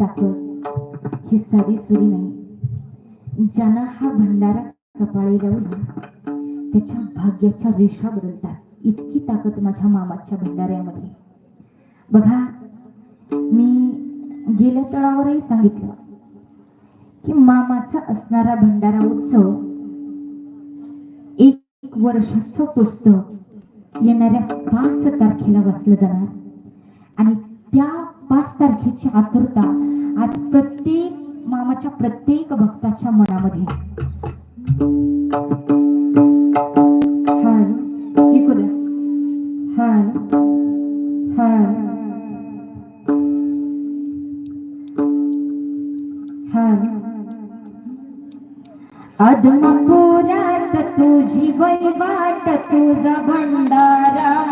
ताकद ही साधी सुरी नाही. ज्यांना हा भंडारा कपाळी लावला त्याच्या भाग्याच्या रेषा बदलतात इतकी ताकद माझ्या मामाच्या भंडाऱ्यामध्ये. बघा मी गेल्या तळावरही सांगितलं की मामाचा असणारा भंडारा उत्सव एक वर्षाचं पुस्तक येणाऱ्या पाच तारखेला वाचलं जाणार. त्या पाच तारखेची आतुरता आज प्रत्येक मामाच्या प्रत्येक भक्ताच्या मनामध्ये हॅलो पोरात तुझी वैवाट तुझा भंडारा.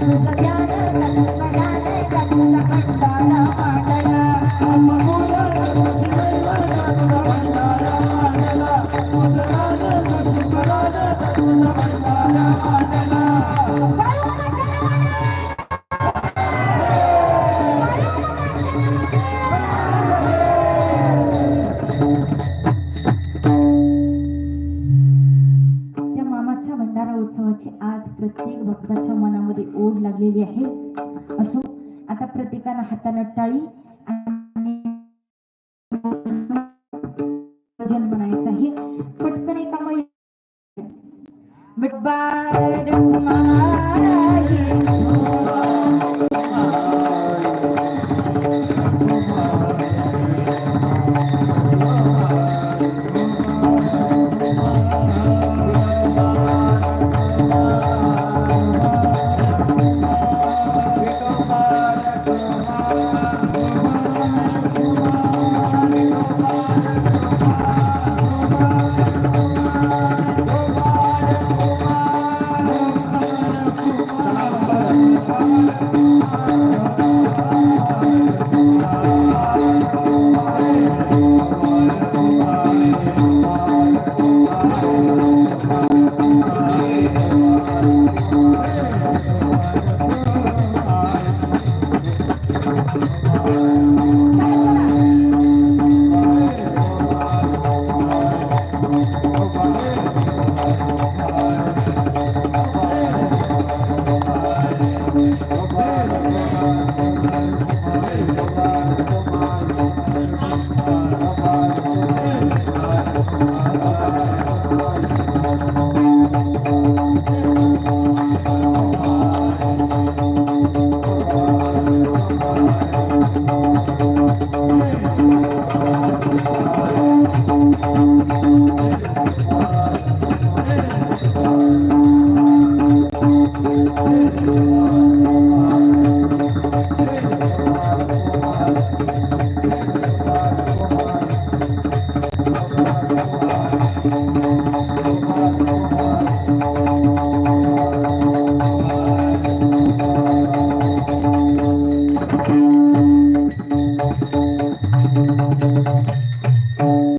त्या मामाच्या भंडारा उत्सवाची आज प्रत्येक भक्ताच्या मनामध्ये ओढ लागलेली आहे. असो आता प्रत्येकानं हातानं टाळी आणि म्हणायचं आहे. पटकन एका मै